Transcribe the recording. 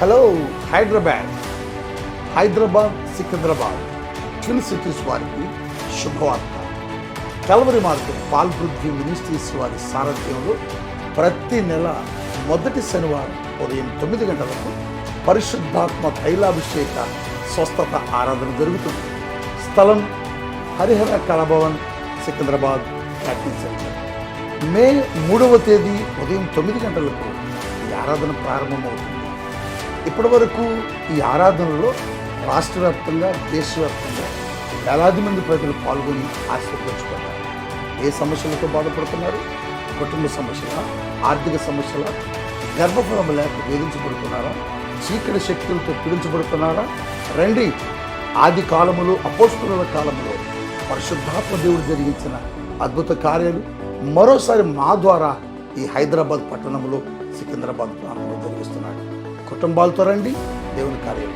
Hello Hyderabad Hyderabad Secunderabad twin cities వారికి శుభవార్త. Calvary market పాల్వృద్ధి ministries వారి సారథ్యంలో ప్రతి నెల మొదటి శనివారం ఉదయం తొమ్మిది గంటలకు పరిశుద్ధాత్మ తైలాభిషేక స్వస్థత ఆరాధన జరుగుతుంది. స్థలం Harihara Kalabhavan Secunderabad practice centre. May మూడవ తేదీ ఉదయం తొమ్మిది గంటలకు ఈ ఆరాధన ప్రారంభమవుతుంది. ఇప్పటి వరకు ఈ ఆరాధనలో రాష్ట్ర వ్యాప్తంగా దేశవ్యాప్తంగా వేలాది మంది ప్రజలు పాల్గొని ఆశీర్వదించుకున్నారు. ఏ సమస్యలతో బాధపడుతున్నారు? కుటుంబ సమస్యల? ఆర్థిక సమస్యల? గర్భఫలం లేక వేధించబడుతున్నారా? చీకటి శక్తులతో పీడించబడుతున్నారా? రండి ఆది కాలములో అపోస్తుల కాలంలో పరిశుద్ధాత్మ దేవుడు జరిగించిన అద్భుత కార్యాలు మరోసారి మా ద్వారా ఈ హైదరాబాద్ పట్టణంలో సికింద్రాబాద్ ప్రాంతంలో జరిగిస్తున్నాడు కుటుంబాలతో రండి దేవుని కార్యం